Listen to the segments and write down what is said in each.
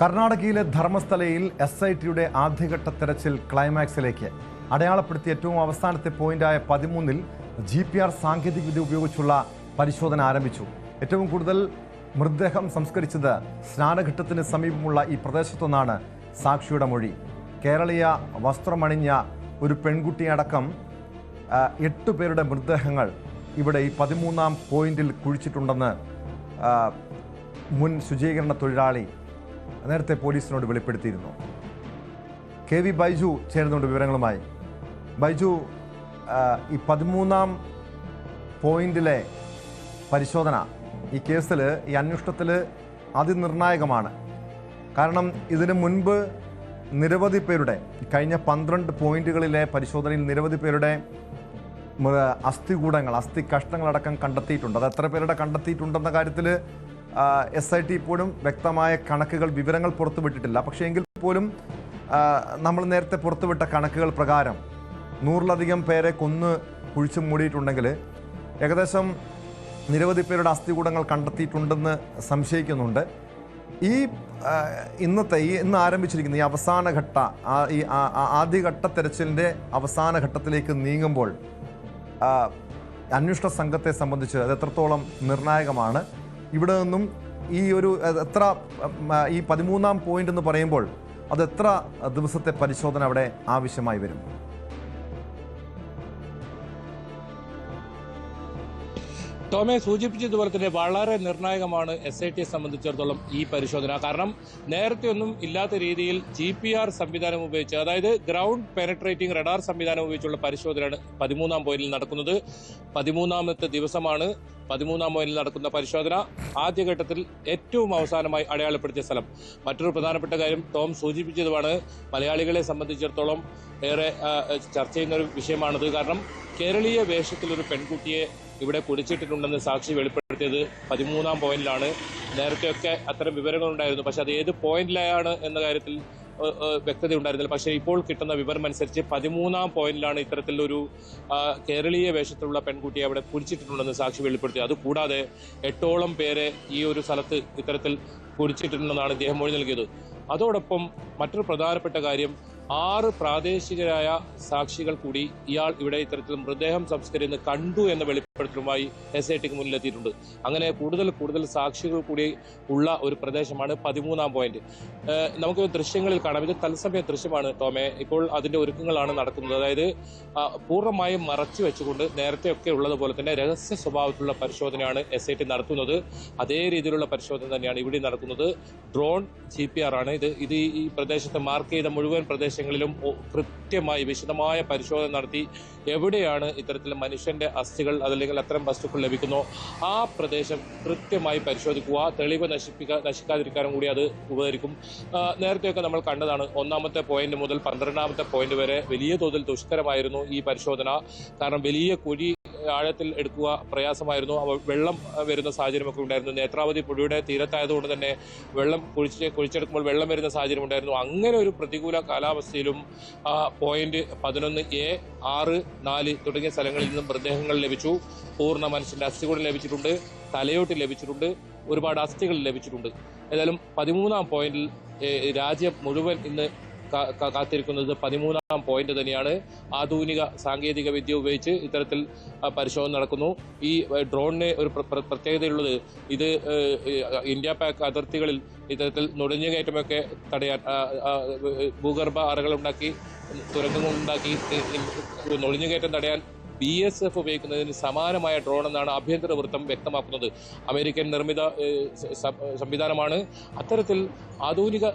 കർണാടകയിലെ ധർമ്മസ്ഥലയിൽ S I ടിയുടെ ആദ്യഘട്ട തെരച്ചിൽ ക്ലൈമാക്സിലേക്ക്. അടയാളപ്പെടുത്തിയ ഏറ്റവും അവസാനത്തെ പോയിന്റായ പതിമൂന്നിൽ ജി പി ആർ സാങ്കേതികവിദ്യ ഉപയോഗിച്ചുള്ള പരിശോധന ആരംഭിച്ചു. ഏറ്റവും കൂടുതൽ മൃതദേഹം സംസ്കരിച്ചത് സ്നാനഘട്ടത്തിന് സമീപമുള്ള ഈ പ്രദേശത്തൊന്നാണ് സാക്ഷിയുടെ മൊഴി. കേരളീയ വസ്ത്രമണിഞ്ഞ ഒരു പെൺകുട്ടിയടക്കം എട്ട് പേരുടെ മൃതദേഹങ്ങൾ ഇവിടെ ഈ പതിമൂന്നാം പോയിന്റിൽ കുഴിച്ചിട്ടുണ്ടെന്ന് മുൻ ശുചീകരണ തൊഴിലാളി നേരത്തെ പോലീസിനോട് വെളിപ്പെടുത്തിയിരുന്നു. കെ വി ബൈജു ചേരുന്നുണ്ട് വിവരങ്ങളുമായി. ബൈജു ഈ പതിമൂന്നാം പോയിന്റിലെ പരിശോധന ഈ കേസിൽ ഈ അന്വേഷണത്തിൽ അതിനിർണായകമാണ്. കാരണം ഇതിനു മുൻപ് നിരവധി പേരുടെ കഴിഞ്ഞ പന്ത്രണ്ട് പോയിന്റുകളിലെ പരിശോധനയിൽ നിരവധി പേരുടെ അസ്ഥികൂടങ്ങൾ അസ്ഥി കഷ്ണങ്ങളടക്കം കണ്ടെത്തിയിട്ടുണ്ട്. അത് എത്ര പേരുടെ കണ്ടെത്തിയിട്ടുണ്ടെന്ന കാര്യത്തിൽ എസ് ഐ ടി ഇപ്പോഴും വ്യക്തമായ കണക്കുകൾ വിവരങ്ങൾ പുറത്തുവിട്ടിട്ടില്ല. പക്ഷേ എങ്കിൽ പോലും നമ്മൾ നേരത്തെ പുറത്തുവിട്ട കണക്കുകൾ പ്രകാരം നൂറിലധികം പേരെ കൊന്ന് കുഴിച്ചു മൂടിയിട്ടുണ്ടെങ്കിൽ ഏകദേശം നിരവധി പേരുടെ അസ്ഥികൂടങ്ങൾ കണ്ടെത്തിയിട്ടുണ്ടെന്ന് സംശയിക്കുന്നുണ്ട്. ഈ ഇന്നത്തെ ഈ ഇന്ന് ആരംഭിച്ചിരിക്കുന്ന ഈ അവസാനഘട്ട ഈ ആദ്യഘട്ട തെരച്ചിലിന്റെ അവസാന ഘട്ടത്തിലേക്ക് നീങ്ങുമ്പോൾ അന്വേഷണ സംഘത്തെ സംബന്ധിച്ച് അത് എത്രത്തോളം നിർണായകമാണ്? ഇവിടെ നിന്നും ഈ ഒരു എത്ര ഈ പതിമൂന്നാം പോയിന്റ് എന്ന് പറയുമ്പോൾ അത് എത്ര ദിവസത്തെ പരിശോധന അവിടെ ആവശ്യമായി വരും ടോമെ സൂചിപ്പിച്ചതുപോലെ തന്നെ വളരെ നിർണായകമാണ് എസ് ഐ ടിയെ സംബന്ധിച്ചിടത്തോളം ഈ പരിശോധന. കാരണം നേരത്തെ ഒന്നും ഇല്ലാത്ത രീതിയിൽ ജി പി ആർ സംവിധാനം ഉപയോഗിച്ച് അതായത് ഗ്രൗണ്ട് പെനട്രേറ്റിംഗ് റഡാർ സംവിധാനം ഉപയോഗിച്ചുള്ള പരിശോധനയാണ് പതിമൂന്നാം പോയിന്റിൽ നടക്കുന്നത്. പതിമൂന്നാമത്തെ ദിവസമാണ് പതിമൂന്നാം പോയിന്റിൽ നടക്കുന്ന പരിശോധന. ആദ്യഘട്ടത്തിൽ ഏറ്റവും അവസാനമായി അടയാളപ്പെടുത്തിയ സ്ഥലം. മറ്റൊരു പ്രധാനപ്പെട്ട കാര്യം ടോം സൂചിപ്പിച്ചതുമാണ് മലയാളികളെ സംബന്ധിച്ചിടത്തോളം ഏറെ ചർച്ച ചെയ്യുന്ന ഒരു വിഷയമാണത്. കാരണം കേരളീയ വേഷത്തിൽ ഒരു പെൺകുട്ടിയെ ഇവിടെ കുടിച്ചിട്ടിട്ടുണ്ടെന്ന് സാക്ഷി വെളിപ്പെടുത്തിയത് പതിമൂന്നാം പോയിന്റിലാണ്. നേരത്തെയൊക്കെ അത്തരം വിവരങ്ങളുണ്ടായിരുന്നു. പക്ഷെ അത് ഏത് പോയിന്റിലാണ് എന്ന കാര്യത്തിൽ വ്യക്തത ഉണ്ടായിരുന്നില്ല പക്ഷേ ഇപ്പോൾ കിട്ടുന്ന വിവരം അനുസരിച്ച് പതിമൂന്നാം പോയിന്റിലാണ് ഇത്തരത്തിലൊരു കേരളീയ വേഷത്തിലുള്ള പെൺകുട്ടിയെ അവിടെ കുടിച്ചിട്ടുണ്ടെന്ന് സാക്ഷി വെളിപ്പെടുത്തി. അതുകൂടാതെ എട്ടോളം പേരെ ഈ ഒരു സ്ഥലത്ത് ഇത്തരത്തിൽ കുടിച്ചിട്ടുണ്ടെന്നാണ് ഇദ്ദേഹം മൊഴി നൽകിയത്. അതോടൊപ്പം മറ്റൊരു പ്രധാനപ്പെട്ട കാര്യം ആറ് പ്രാദേശികരായ സാക്ഷികൾ കൂടി ഇയാൾ ഇവിടെ ഇത്തരത്തിൽ മൃതദേഹം സംസ്കരിക്കുന്നത് കണ്ടു എന്ന വെളിപ്പെടുത്തലുമായി എസ് ഐ ടിക്ക് മുന്നിലെത്തിയിട്ടുണ്ട് അങ്ങനെ കൂടുതൽ കൂടുതൽ സാക്ഷികൾ കൂടി ഉള്ള ഒരു പ്രദേശമാണ് പതിമൂന്നാം പോയിന്റ് നമുക്ക് ദൃശ്യങ്ങളിൽ കാണാം. ഇത് തത്സമയ ദൃശ്യമാണ് ടോമെ. ഇപ്പോൾ അതിന്റെ ഒരുക്കങ്ങളാണ് നടക്കുന്നത്. അതായത് പൂർണമായും മറച്ചു വെച്ചുകൊണ്ട് നേരത്തെയൊക്കെ ഉള്ളതുപോലെ തന്നെ രഹസ്യ സ്വഭാവത്തിലുള്ള പരിശോധനയാണ് എസ് ഐ ടി നടത്തുന്നത്. അതേ രീതിയിലുള്ള പരിശോധന തന്നെയാണ് ഇവിടെ നടക്കുന്നത്. ഡ്രോൺ ജി പി ആർ ആണ്. ഇത് ഇത് ഈ പ്രദേശത്ത് മാർക്ക് ചെയ്ത മുഴുവൻ പ്രദേശങ്ങളിലും കൃത്യമായി വിശദമായ പരിശോധന നടത്തി എവിടെയാണ് ഇത്തരത്തിൽ മനുഷ്യന്റെ അസ്ഥികൾ അതല്ലെങ്കിൽ അത്തരം വസ്തുക്കൾ ലഭിക്കുന്നോ. ആ പ്രദേശം കൃത്യമായി പരിശോധിക്കുക തെളിവ് നശിപ്പിക്കാൻ നശിക്കാതിരിക്കാനും കൂടി അത് ഉപകരിക്കും. നേരത്തെയൊക്കെ നമ്മൾ കണ്ടതാണ് ഒന്നാമത്തെ പോയിന്റ് മുതൽ പന്ത്രണ്ടാമത്തെ പോയിന്റ് വരെ വലിയ തോതിൽ ദുഷ്കരമായിരുന്നു ഈ പരിശോധന. കാരണം വലിയ കുഴി ആഴത്തിൽ എടുക്കുക പ്രയാസമായിരുന്നു. വെള്ളം വരുന്ന സാഹചര്യമൊക്കെ ഉണ്ടായിരുന്നു. നേത്രാവതി പുഴയുടെ തീരത്തായതുകൊണ്ട് തന്നെ വെള്ളം കുഴിച്ച് കുഴിച്ചെടുക്കുമ്പോൾ വെള്ളം വരുന്ന സാഹചര്യം ഉണ്ടായിരുന്നു അങ്ങനെ ഒരു പ്രതികൂല കാലാവസ്ഥയിലും പോയിന്റ് പതിനൊന്ന് എ ആറ് നാല് തുടങ്ങിയ സ്ഥലങ്ങളിൽ നിന്നും മൃതദേഹങ്ങൾ ലഭിച്ചു. പൂർണ മനുഷ്യന്റെ അസ്ഥികൂടം ലഭിച്ചിട്ടുണ്ട്. തലയോട്ട് ലഭിച്ചിട്ടുണ്ട്. ഒരുപാട് അസ്ഥികൾ ലഭിച്ചിട്ടുണ്ട്. ഏതായാലും പതിമൂന്നാം പോയിന്റിൽ രാജ്യം മുഴുവൻ ഇന്ന് കാത്തിരിക്കുന്നത് പതിമൂന്നാം പോയിന്റ് തന്നെയാണ്. ആധുനിക സാങ്കേതിക വിദ്യ ഉപയോഗിച്ച് ഇത്തരത്തിൽ പരിശോധന നടക്കുന്നു. ഈ ഡ്രോണിന് ഒരു പ്ര- പ്ര- പ്രത്യേകതയുള്ളത് ഇത് ഇന്ത്യ പാക് അതിർത്തികളിൽ ഇത്തരത്തിൽ നുഴഞ്ഞുകയറ്റമൊക്കെ തടയാൻ ഭൂഗർഭ അറകളുണ്ടാക്കി തുരങ്കങ്ങളുണ്ടാക്കി നുഴഞ്ഞുകയറ്റം തടയാൻ ബി എസ് എഫ് ഉപയോഗിക്കുന്നതിന് സമാനമായ ഡ്രോൺ എന്നാണ് ആഭ്യന്തര വൃത്തം വ്യക്തമാക്കുന്നത്. അമേരിക്കൻ നിർമ്മിത സംവിധാനമാണ്. അത്തരത്തിൽ ആധുനിക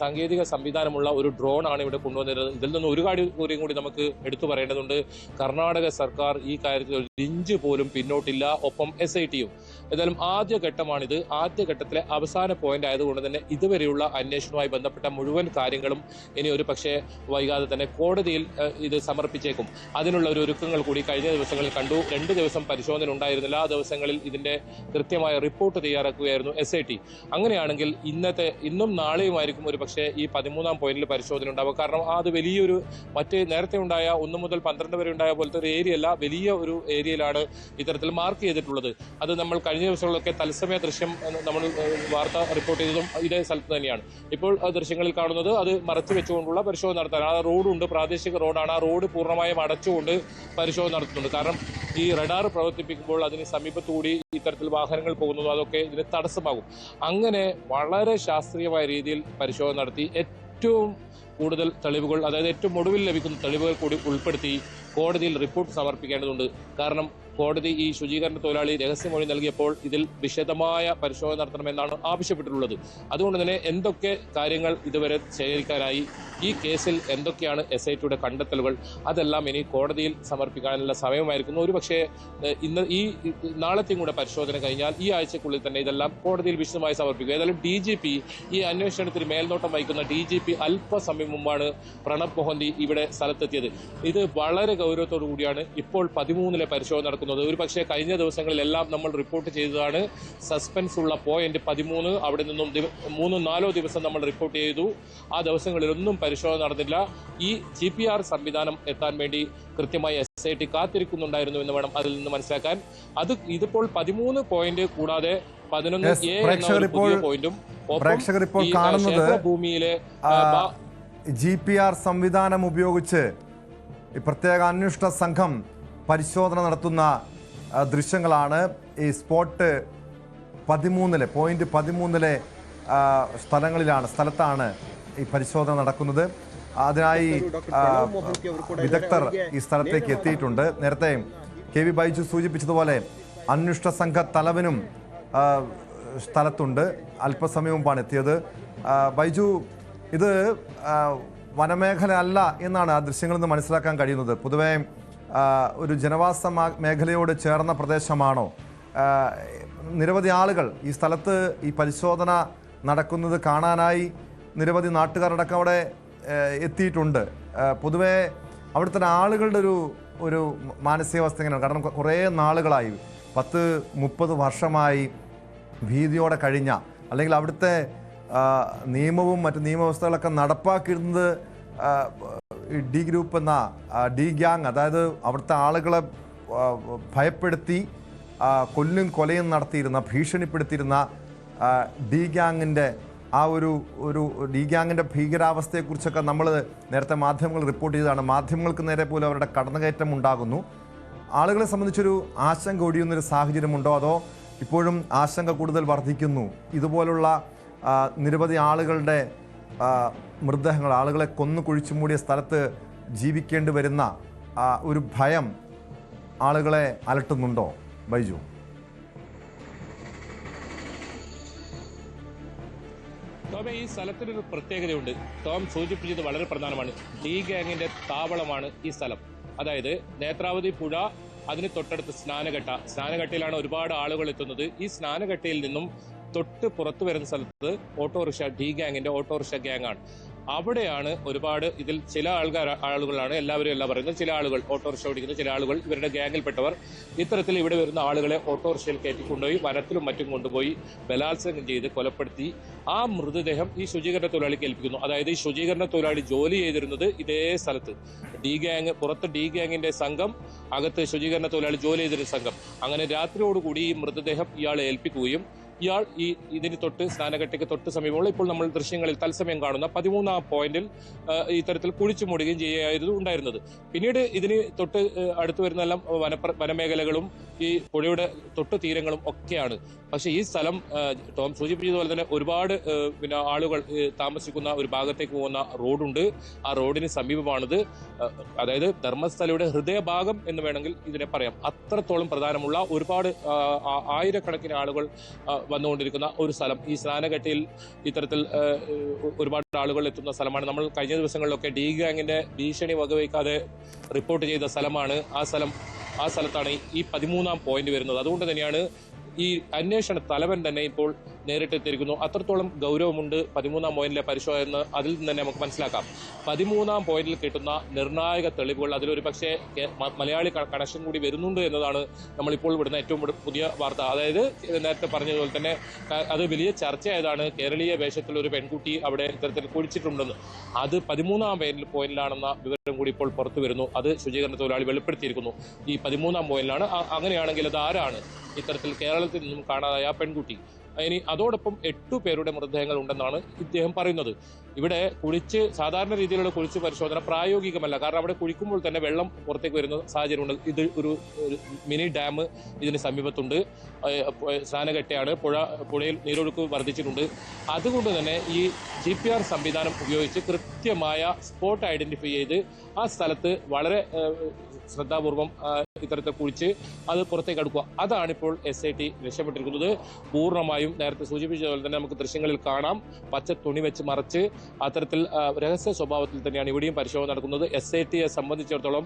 സാങ്കേതിക സംവിധാനമുള്ള ഒരു ഡ്രോൺ ആണ് ഇവിടെ കൊണ്ടുവന്നിരുന്നത്. ഇതിൽ നിന്ന് ഒരു കാര്യം കൂടിയും കൂടി നമുക്ക് എടുത്തു പറയേണ്ടതുണ്ട്. കർണാടക സർക്കാർ ഈ കാര്യത്തിൽ ഒരു ഇഞ്ച് പോലും പിന്നോട്ടില്ല. ഒപ്പം എസ് ഐ ടിയും ഏതായാലും ആദ്യ ഘട്ടമാണിത്. ആദ്യ ഘട്ടത്തിലെ അവസാന പോയിന്റ് ആയതുകൊണ്ട് തന്നെ ഇതുവരെയുള്ള അന്വേഷണവുമായി ബന്ധപ്പെട്ട മുഴുവൻ കാര്യങ്ങളും ഇനി ഒരു പക്ഷേ വൈകാതെ തന്നെ കോടതിയിൽ ഇത് സമർപ്പിച്ചേക്കും. അതിനുള്ള ഒരു ഒരുക്കങ്ങൾ കൂടി കഴിഞ്ഞ ദിവസങ്ങളിൽ കണ്ടു. രണ്ട് ദിവസം പരിശോധന ഉണ്ടായിരുന്നില്ല. ആ ദിവസങ്ങളിൽ ഇതിന്റെ കൃത്യമായ റിപ്പോർട്ട് തയ്യാറാക്കുകയായിരുന്നു എസ് ഐ ടി അങ്ങനെയാണെങ്കിൽ ഇന്നത്തെ ഇന്നും നാളെയുമായിരിക്കും ഒരു പക്ഷേ ഈ പതിമൂന്നാം പോയിന്റിൽ പരിശോധന ഉണ്ടാവുക. കാരണം അത് വലിയൊരു മറ്റ് നേരത്തെ ഉണ്ടായ ഒന്ന് മുതൽ പന്ത്രണ്ട് വരെ ഉണ്ടായ പോലത്തെ ഒരു ഏരിയ അല്ല വലിയ ഒരു ഏരിയയിലാണ് ഇത്തരത്തിൽ മാർക്ക് ചെയ്തിട്ടുള്ളത്. അത് നമ്മൾ കഴിഞ്ഞ ദിവസങ്ങളിലൊക്കെ തത്സമയ ദൃശ്യം നമ്മൾ വാർത്ത റിപ്പോർട്ട് ചെയ്തതും ഇതേ സ്ഥലത്ത് തന്നെയാണ്. ഇപ്പോൾ ദൃശ്യങ്ങളിൽ കാണുന്നത് അത് മറച്ചു വെച്ചുകൊണ്ടുള്ള പരിശോധന നടത്താൻ ആ റോഡുണ്ട് പ്രാദേശിക റോഡാണ്. ആ റോഡ് പൂർണമായും അടച്ചുകൊണ്ട് പരിശോധന നടത്തുന്നുണ്ട്. കാരണം ഈ റഡാർ പ്രവർത്തിപ്പിക്കുമ്പോൾ അതിന് സമീപത്തുകൂടി ഇത്തരത്തിൽ വാഹനങ്ങൾ പോകുന്നതും അതൊക്കെ ഇതിന് തടസ്സമാകും. അങ്ങനെ വളരെ ശാസ്ത്രീയമായ രീതിയിൽ പരിശോധന നടത്തി ഏറ്റവും കൂടുതൽ തെളിവുകൾ അതായത് ഏറ്റവും ഒടുവിൽ ലഭിക്കുന്ന തെളിവുകൾ കൂടി ഉൾപ്പെടുത്തി കോടതിയിൽ റിപ്പോർട്ട് സമർപ്പിക്കേണ്ടതുണ്ട്. കാരണം കോടതി ഈ ശുചീകരണ തൊഴിലാളി രഹസ്യമൊഴി നൽകിയപ്പോൾ ഇതിൽ വിശദമായ പരിശോധന നടത്തണമെന്നാണ് ആവശ്യപ്പെട്ടിട്ടുള്ളത്. അതുകൊണ്ട് തന്നെ എന്തൊക്കെ കാര്യങ്ങൾ ഇതുവരെ ശേഖരിക്കാനായി ഈ കേസിൽ എന്തൊക്കെയാണ് എസ് ഐ ടിയുടെ കണ്ടെത്തലുകൾ അതെല്ലാം ഇനി കോടതിയിൽ സമർപ്പിക്കാനുള്ള സമയമായിരിക്കുന്നു. ഒരു പക്ഷേ ഇന്ന് ഈ നാളത്തെയും കൂടെ പരിശോധന കഴിഞ്ഞാൽ ഈ ആഴ്ചക്കുള്ളിൽ തന്നെ ഇതെല്ലാം കോടതിയിൽ വിശദമായി സമർപ്പിക്കും. ഏതായാലും ഡി ജി പി ഈ അന്വേഷണത്തിന് മേൽനോട്ടം വഹിക്കുന്ന ഡി ജി പി അല്പസമയം മുമ്പാണ് പ്രണബ് മൊഹന്തി ഇവിടെ സ്ഥലത്തെത്തിയത്. ഇത് വളരെ ഗൗരവത്തോടു കൂടിയാണ് ഇപ്പോൾ പതിമൂന്നിലെ പരിശോധന നടക്കുന്നത്. ഒരു പക്ഷേ കഴിഞ്ഞ ദിവസങ്ങളിലെല്ലാം നമ്മൾ റിപ്പോർട്ട് ചെയ്തതാണ് സസ്പെൻസ് ഉള്ള പോയിന്റ് പതിമൂന്ന്. അവിടെ നിന്നും മൂന്നോ നാലോ ദിവസം നമ്മൾ റിപ്പോർട്ട് ചെയ്തു. ആ ദിവസങ്ങളിലൊന്നും പരിശോധന നടന്നില്ല. ഈ ജി പി ആർ സംവിധാനം എത്താൻ വേണ്ടി കൃത്യമായി എസ് ഐ ടി കാത്തിരിക്കുന്നുണ്ടായിരുന്നു എന്ന് വേണം അതിൽ നിന്ന് മനസ്സിലാക്കാൻ. അത് ഇതിപ്പോൾ പതിമൂന്ന് പോയിന്റ് കൂടാതെ പതിനൊന്ന് എ എന്ന പുതിയ പോയിന്റും. പ്രേക്ഷകർ ഇപ്പോൾ കാണുന്നത് ഭൂമിയിലെ ജി പി ആർ സംവിധാനം ഉപയോഗിച്ച് ഈ പ്രത്യേക അന്വേഷണ സംഘം പരിശോധന നടത്തുന്ന ദൃശ്യങ്ങളാണ്. ഈ സ്പോട്ട് പതിമൂന്നിലെ പോയിന്റ് പതിമൂന്നിലെ സ്ഥലങ്ങളിലാണ് സ്ഥലത്താണ് ഈ പരിശോധന നടക്കുന്നത്. അതിനായി വിദഗ്ധർ ഈ സ്ഥലത്തേക്ക് എത്തിയിട്ടുണ്ട്. നേരത്തെ കെ വി ബൈജു സൂചിപ്പിച്ചതുപോലെ അന്വേഷണ സംഘ തലവനും സ്ഥലത്തുണ്ട്. അല്പസമയം മുമ്പാണ് എത്തിയത്. ബൈജു ഇത് വനമേഖല അല്ല എന്നാണ് ആ ദൃശ്യങ്ങളിൽ നിന്ന് മനസ്സിലാക്കാൻ കഴിയുന്നത്. പൊതുവെ ഒരു ജനവാസ മേഖലയോട് ചേർന്ന പ്രദേശമാണോ? നിരവധി ആളുകൾ ഈ സ്ഥലത്ത് ഈ പരിശോധന നടക്കുന്നത് കാണാനായി നിരവധി നാട്ടുകാരടക്കം അവിടെ എത്തിയിട്ടുണ്ട്. പൊതുവെ അവിടുത്തെ ആളുകളുടെ ഒരു ഒരു മാനസികാവസ്ഥ എങ്ങനെയാണ്? കാരണം കുറേ നാളുകളായി. പത്ത് മുപ്പത് വർഷമായി ഭീതിയോടെ കഴിഞ്ഞ അല്ലെങ്കിൽ അവിടുത്തെ നിയമവും മറ്റ് നിയമവ്യവസ്ഥകളൊക്കെ നടപ്പാക്കിയിരുന്നത് ഡി ഗ്രൂപ്പ് എന്ന ഡി ഗ്യാങ് അതായത് അവിടുത്തെ ആളുകളെ ഭയപ്പെടുത്തി കൊല്ലും കൊലയും നടത്തിയിരുന്ന ഭീഷണിപ്പെടുത്തിയിരുന്ന ഡി ഗ്യാങ്ങിന്റെ ആ ഒരു ഒരു ഡി ഗ്യാങ്ങിന്റെ ഭീകരാവസ്ഥയെക്കുറിച്ചൊക്കെ നമ്മൾ നേരത്തെ മാധ്യമങ്ങൾ റിപ്പോർട്ട് ചെയ്തതാണ്. മാധ്യമങ്ങൾക്ക് നേരെ പോലും അവരുടെ കടന്നുകയറ്റം ഉണ്ടാകുന്നു. ആളുകളെ സംബന്ധിച്ചൊരു ആശങ്ക ഒഴിയുന്നൊരു സാഹചര്യമുണ്ടോ? അതോ ഇപ്പോഴും ആശങ്ക കൂടുതൽ വർദ്ധിക്കുന്നു? ഇതുപോലുള്ള നിരവധി ആളുകളുടെ മൃതദേഹങ്ങൾ ആളുകളെ കൊന്നു കുഴിച്ചു മൂടിയ സ്ഥലത്ത് ജീവിക്കേണ്ടി വരുന്ന ഒരു ഭയം ആളുകളെ അലട്ടുന്നുണ്ടോ ബൈജു? ടോമെ ഈ സ്ഥലത്തിനൊരു പ്രത്യേകതയുണ്ട്. ടോം സൂചിപ്പിച്ചത് വളരെ പ്രധാനമാണ്. ഡി ഗാങ്ങിന്റെ താവളമാണ് ഈ സ്ഥലം. അതായത് നേത്രാവതി പുഴ അതിന് തൊട്ടടുത്ത് സ്നാനഘട്ട. സ്നാനഘട്ടയിലാണ് ഒരുപാട് ആളുകൾ എത്തുന്നത്. ഈ സ്നാനഘട്ടയിൽ നിന്നും തൊട്ട് പുറത്തു വരുന്ന സ്ഥലത്ത് ഓട്ടോറിക്ഷ ഡി ഗാങ്ങിന്റെ ഓട്ടോറിക്ഷ ഗ്യാങ് ആണ് അവിടെയാണ് ഒരുപാട് ഇതിൽ ചില ആൾക്കാർ ആളുകളാണ് എല്ലാവരും എല്ലാം പറയുന്നത്. ചില ആളുകൾ ഓട്ടോറിക്ഷ ഓടിക്കുന്ന ചില ആളുകൾ ഇവരുടെ ഗ്യാങ്ങിൽപ്പെട്ടവർ ഇത്തരത്തിൽ ഇവിടെ വരുന്ന ആളുകളെ ഓട്ടോറിക്ഷയിൽ കയറ്റിക്കൊണ്ടുപോയി വനത്തിലും മറ്റും കൊണ്ടുപോയി ബലാത്സംഗം ചെയ്ത് കൊലപ്പെടുത്തി ആ മൃതദേഹം ഈ ശുചീകരണ തൊഴിലാളി കേൾപ്പിക്കുന്നു അതായത് ഈ ശുചീകരണ തൊഴിലാളി ജോലി ചെയ്തിരുന്നത് ഇതേ സ്ഥലത്ത്. ഡി ഗ്യാങ് പുറത്ത് ഡി ഗ്യാങ്ങിന്റെ സംഘം അകത്ത് ശുചീകരണ തൊഴിലാളി ജോലി ചെയ്തിരുന്ന സംഘം. അങ്ങനെ രാത്രിയോടുകൂടി ഈ മൃതദേഹം ഇയാളെ ഏൽപ്പിക്കുകയും ഇയാൾ ഈ ഇതിന് തൊട്ട് സ്നാനഘട്ടയ്ക്ക് തൊട്ട് സമീപമുള്ള ഇപ്പോൾ നമ്മൾ ദൃശ്യങ്ങളിൽ തത്സമയം കാണുന്ന പതിമൂന്നാം പോയിന്റിൽ ഇത്തരത്തിൽ കുഴിച്ചു മൂടുകയും ചെയ്യുകയായിരുന്നു ഉണ്ടായിരുന്നത്. പിന്നീട് ഇതിന് തൊട്ട് അടുത്തു വരുന്നെല്ലാം വനപ്ര വനമേഖലകളും ഈ പുഴയുടെ തൊട്ട് തീരങ്ങളും ഒക്കെയാണ്. പക്ഷേ ഈ സ്ഥലം ടോം സൂചിപ്പിച്ചതുപോലെ തന്നെ ഒരുപാട് പിന്നെ ആളുകൾ താമസിക്കുന്ന ഒരു ഭാഗത്തേക്ക് പോകുന്ന റോഡുണ്ട്. ആ റോഡിന് സമീപമാണിത്. അതായത് ധർമ്മസ്ഥലയുടെ ഹൃദയഭാഗം എന്ന് വേണമെങ്കിൽ ഇതിനെ പറയാം. അത്രത്തോളം പ്രധാനമുള്ള ഒരുപാട് ആയിരക്കണക്കിന് ആളുകൾ വന്നുകൊണ്ടിരിക്കുന്ന ഒരു സ്ഥലം. ഈ സ്നാനഘട്ടിയിൽ ഇത്തരത്തിൽ ഒരുപാട് ആളുകൾ എത്തുന്ന സ്ഥലമാണ്. നമ്മൾ കഴിഞ്ഞ ദിവസങ്ങളിലൊക്കെ ഡി ഗാങ്ങിന്റെ ഭീഷണി വകവയ്ക്കാതെ റിപ്പോർട്ട് ചെയ്ത സ്ഥലമാണ്. ആ സ്ഥലം ആ സ്ഥലത്താണ് ഈ പതിമൂന്നാം പോയിന്റ് വരുന്നത്. അതുകൊണ്ട് തന്നെയാണ് ഈ അന്വേഷണ തലവൻ തന്നെ ഇപ്പോൾ നേരിട്ടെത്തിയിരിക്കുന്നു അത്രത്തോളം ഗൗരവമുണ്ട് പതിമൂന്നാം പോയിന്റിലെ പരിശോധന അതിൽ നിന്ന് തന്നെ നമുക്ക് മനസ്സിലാക്കാം. പതിമൂന്നാം പോയിന്റിൽ കിട്ടുന്ന നിർണായക തെളിവുകൾ അതിലൊരു പക്ഷേ മലയാളി കണക്ഷൻ കൂടി വരുന്നുണ്ട് എന്നതാണ് നമ്മളിപ്പോൾ വിടുന്ന ഏറ്റവും പുതിയ- വാർത്ത. അതായത് നേരത്തെ പറഞ്ഞതുപോലെ തന്നെ അത് വലിയ ചർച്ചയായതാണ്. കേരളീയ വേഷത്തിൽ ഒരു പെൺകുട്ടി അവിടെ ഇത്തരത്തിൽ കുഴിച്ചിട്ടുണ്ടെന്ന്. അത് പതിമൂന്നാം പോയിന്റിലാണെന്ന വിവരം കൂടി ഇപ്പോൾ പുറത്തു വരുന്നു. അത് ശുചീകരണ തൊഴിലാളി വെളിപ്പെടുത്തിയിരിക്കുന്നു. ഈ പതിമൂന്നാം പോയിന്റിലാണ്. അങ്ങനെയാണെങ്കിൽ അത് ആരാണ്? ഇത്തരത്തിൽ കേരളത്തിൽ നിന്നും കാണാതായ പെൺകുട്ടി. ഇനി അതോടൊപ്പം എട്ടു പേരുടെ മൃതദേഹങ്ങൾ ഉണ്ടെന്നാണ് ഇദ്ദേഹം പറയുന്നത്. ഇവിടെ കുഴിച്ച് സാധാരണ രീതിയിലുള്ള കുഴിച്ച് പരിശോധന പ്രായോഗികമല്ല. കാരണം അവിടെ കുഴിക്കുമ്പോൾ തന്നെ വെള്ളം പുറത്തേക്ക് വരുന്ന സാഹചര്യമുണ്ട്. ഇത് ഒരു മിനി ഡാം ഇതിന് സമീപത്തുണ്ട്. സ്നാനഘട്ടയാണ് പുഴ പുഴയിൽ നീരൊഴുക്ക് വർദ്ധിച്ചിട്ടുണ്ട്. അതുകൊണ്ട് തന്നെ ഈ ജി പി ആർ സംവിധാനം ഉപയോഗിച്ച് കൃത്യമായ സ്പോട്ട് ഐഡന്റിഫൈ ചെയ്ത് ആ സ്ഥലത്ത് വളരെ ശ്രദ്ധാപൂർവം ആ, ഇത്തരത്തിൽ കുഴിച്ച് അത് പുറത്തേക്ക് അടുക്കുക. അതാണിപ്പോൾ എസ് ഐ ടി രക്ഷപ്പെട്ടിരിക്കുന്നത്. പൂർണമായും നേരത്തെ സൂചിപ്പിച്ചതുപോലെ തന്നെ നമുക്ക് ദൃശ്യങ്ങളിൽ കാണാം. പച്ച തുണി വെച്ച് മറച്ച് അത്തരത്തിൽ രഹസ്യ സ്വഭാവത്തിൽ തന്നെയാണ് ഇവിടെയും പരിശോധന നടക്കുന്നത്. എസ് ഐ ടിയെ സംബന്ധിച്ചിടത്തോളം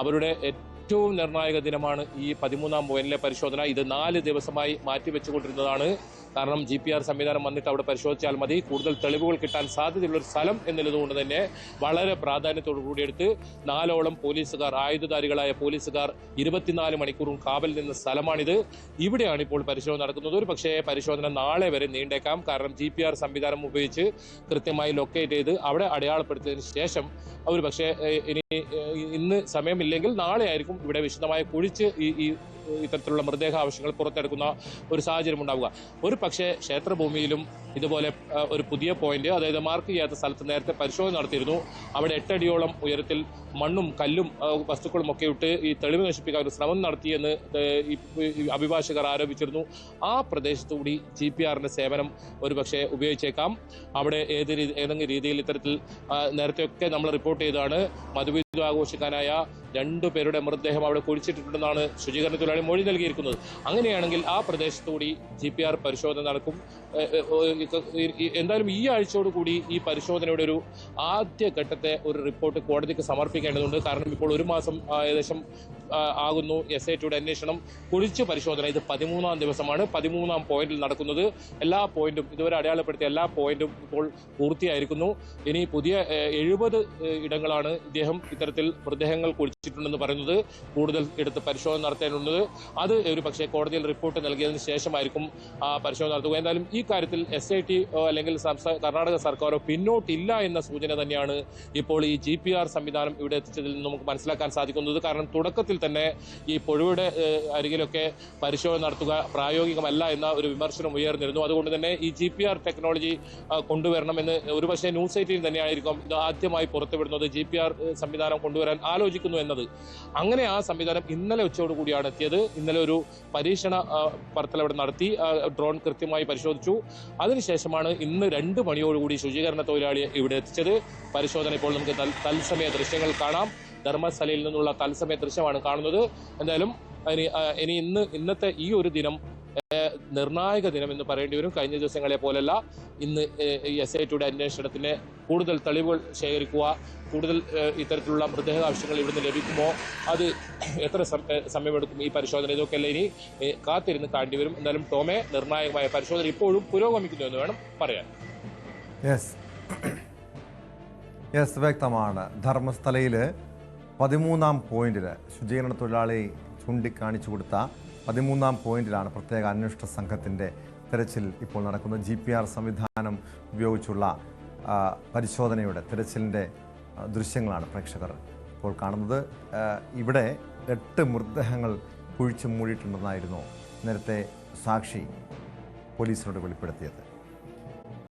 അവരുടെ ഏറ്റവും നിർണായക ദിനമാണ് ഈ പതിമൂന്നാം പോയിന്റിലെ പരിശോധന. ഇത് നാല് ദിവസമായി മാറ്റിവെച്ചുകൊണ്ടിരുന്നതാണ്. കാരണം ജി പി ആർ സംവിധാനം വന്നിട്ട് അവിടെ പരിശോധിച്ചാൽ മതി. കൂടുതൽ തെളിവുകൾ കിട്ടാൻ സാധ്യതയുള്ള ഒരു സ്ഥലം എന്നുള്ളതുകൊണ്ട് തന്നെ വളരെ പ്രാധാന്യത്തോടു കൂടിയെടുത്ത് നാലോളം പോലീസുകാർ ആയുധധാരികളായ പോലീസുകാർ ഇരുപത്തിനാല് മണിക്കൂറും കാവൽ നിന്ന സ്ഥലമാണിത്. ഇവിടെയാണ് ഇപ്പോൾ പരിശോധന നടക്കുന്നത്. ഒരു പക്ഷേ പരിശോധന നാളെ വരെ നീണ്ടേക്കാം. കാരണം ജി പി ആർ സംവിധാനം ഉപയോഗിച്ച് കൃത്യമായി ലൊക്കേറ്റ് ചെയ്ത് അവിടെ അടയാളപ്പെടുത്തിയതിനു ശേഷം ഒരു പക്ഷേ ഇനി ഇന്ന് സമയമില്ലെങ്കിൽ നാളെ ആയിരിക്കും ഇവിടെ വിശദമായി കുഴിച്ച് ഈ ഇത്തരത്തിലുള്ള മൃതദേഹ ആവശ്യങ്ങൾ പുറത്തെടുക്കുന്ന ഒരു സാഹചര്യം ഉണ്ടാവുക. ഒരു പക്ഷേ ക്ഷേത്രഭൂമിയിലും ഇതുപോലെ ഒരു പുതിയ പോയിന്റ് അതായത് മാർക്ക് ചെയ്യാത്ത സ്ഥലത്ത് നേരത്തെ പരിശോധന നടത്തിയിരുന്നു. അവിടെ എട്ടടിയോളം ഉയരത്തിൽ മണ്ണും കല്ലും വസ്തുക്കളും ഒക്കെ ഇട്ട് ഈ തെളിവ് നശിപ്പിക്കാൻ ഒരു ശ്രമം നടത്തിയെന്ന് അഭിഭാഷകർ ആരോപിച്ചിരുന്നു. ആ പ്രദേശത്തുകൂടി ജി പി ആറിന്റെ സേവനം ഒരു പക്ഷേ ഉപയോഗിച്ചേക്കാം. അവിടെ ഏത് ഏതെങ്കിലും രീതിയിൽ ഇത്തരത്തിൽ നേരത്തെ നേരത്തെയൊക്കെ നമ്മൾ റിപ്പോർട്ട് ചെയ്തതാണ്. മധുവിധു ആഘോഷിക്കാനായ രണ്ടു പേരുടെ മൃതദേഹം അവിടെ കുഴിച്ചിട്ടിട്ടുണ്ടെന്നാണ് ശുചീകരണ തൊഴിലാളി മൊഴി നൽകിയിരിക്കുന്നത്. അങ്ങനെയാണെങ്കിൽ ആ പ്രദേശത്തുകൂടി ജി പി ആർ പരിശോധന നടക്കും. എന്തായാലും ഈ ആഴ്ചയോട് കൂടി ഈ പരിശോധനയുടെ ഒരു ആദ്യ ഘട്ടത്തെ ഒരു റിപ്പോർട്ട് കോടതിക്ക് സമർപ്പിക്കേണ്ടതുണ്ട്. കാരണം ഇപ്പോൾ ഒരു മാസം ഏകദേശം ആകുന്നു. എസ് ഐ ടിയുടെ അന്വേഷണം കുഴിച്ചു പരിശോധന. ഇത് പതിമൂന്നാം ദിവസമാണ്. പതിമൂന്നാം പോയിന്റിൽ നടക്കുന്നത്. എല്ലാ പോയിന്റും ഇതുവരെ അടയാളപ്പെടുത്തിയ എല്ലാ പോയിന്റും ഇപ്പോൾ പൂർത്തിയായിരിക്കുന്നു. ഇനി പുതിയ എഴുപത് ഇടങ്ങളാണ് ഇദ്ദേഹം ഇത്തരത്തിൽ മൃതദേഹങ്ങൾ കുഴിച്ചിട്ടുണ്ടെന്ന് പറയുന്നത്. കൂടുതൽ എടുത്ത് പരിശോധന നടത്തേണ്ടത് അത് ഒരു പക്ഷേ കോടതിയിൽ റിപ്പോർട്ട് നൽകിയതിന് ശേഷമായിരിക്കും പരിശോധന നടത്തുക. എന്തായാലും ഈ കാര്യത്തിൽ എസ് ഐ ടി അല്ലെങ്കിൽ സംസ്ഥാന കർണാടക സർക്കാരോ പിന്നോട്ടില്ല എന്ന സൂചന തന്നെയാണ് ഇപ്പോൾ ഈ ജി പി ആർ സംവിധാനം ഇവിടെ എത്തിച്ചതിൽ നമുക്ക് മനസ്സിലാക്കാൻ സാധിക്കുന്നത്. കാരണം തുടക്കത്തിൽ തന്നെ ഈ പുഴയുടെ അരികിലൊക്കെ പരിശോധന നടത്തുക പ്രായോഗികമല്ല എന്ന ഒരു വിമർശനം ഉയർന്നിരുന്നു. അതുകൊണ്ട് തന്നെ ഈ ജി പി ആർ ടെക്നോളജി കൊണ്ടുവരണമെന്ന് ഒരുപക്ഷെ ന്യൂസ് ഐറ്റിയിൽ തന്നെയായിരിക്കും ഇത് ആദ്യമായി പുറത്തുവിടുന്നത് ജി പി ആർ സംവിധാനം കൊണ്ടുവരാൻ ആലോചിക്കുന്നു എന്നത്. അങ്ങനെ ആ സംവിധാനം ഇന്നലെ ഉച്ചയോടുകൂടിയാണ് എത്തിയത്. ഇന്നലെ ഒരു പരീക്ഷണ പറത്തൽ അവിടെ നടത്തി. ഡ്രോൺ കൃത്യമായി പരിശോധിച്ചു. അതിനുശേഷമാണ് ഇന്ന് രണ്ട് മണിയോടുകൂടി ശുചീകരണ തൊഴിലാളിയെ ഇവിടെ എത്തിച്ചത്. പരിശോധന ഇപ്പോൾ നമുക്ക് തൽസമയ ദൃശ്യങ്ങൾ കാണാം. ധർമ്മസ്ഥലയിൽ നിന്നുള്ള തത്സമയ ദൃശ്യമാണ് കാണുന്നത്. എന്തായാലും ഇനി ഇനി ഇന്ന് ഇന്നത്തെ ഈ ഒരു ദിനം നിർണായക ദിനം എന്ന് പറയേണ്ടി വരും. കഴിഞ്ഞ ദിവസങ്ങളെ പോലല്ല. ഇന്ന് എസ് ഐ ടിയുടെ അന്വേഷണത്തിന് കൂടുതൽ തെളിവുകൾ ശേഖരിക്കുക കൂടുതൽ ഇത്തരത്തിലുള്ള മൃതദേഹ ആവശ്യങ്ങൾ ഇവിടുന്ന് ലഭിക്കുമോ അത് എത്ര സമയമെടുക്കും ഈ പരിശോധന ഇതൊക്കെയല്ല ഇനി കാത്തിരുന്ന് കാണേണ്ടി വരും. എന്തായാലും ടോമെ നിർണായകമായ പരിശോധന ഇപ്പോഴും പുരോഗമിക്കുന്നു എന്ന് വേണം പറയാൻ. യെസ് യെസ് വ്യക്തമാണ്. ധർമ്മസ്ഥലയിൽ പതിമൂന്നാം പോയിന്റിൽ ശുചീകരണ തൊഴിലാളി ചൂണ്ടിക്കാണിച്ചു കൊടുത്ത പതിമൂന്നാം പോയിന്റിലാണ് പ്രത്യേക അന്വേഷണ സംഘത്തിന്റെ തിരച്ചിൽ ഇപ്പോൾ നടക്കുന്നത്. ജി പി ആർ സംവിധാനം ഉപയോഗിച്ചുള്ള പരിശോധനയുടെ തിരച്ചിലിന്റെ ദൃശ്യങ്ങളാണ് പ്രേക്ഷകർ ഇപ്പോൾ കാണുന്നത്. ഇവിടെ എട്ട് മൃതദേഹങ്ങൾ കുഴിച്ചു മൂടിയിട്ടുണ്ടെന്നായിരുന്നു നേരത്തെ സാക്ഷി പോലീസിനോട് വെളിപ്പെടുത്തിയത്.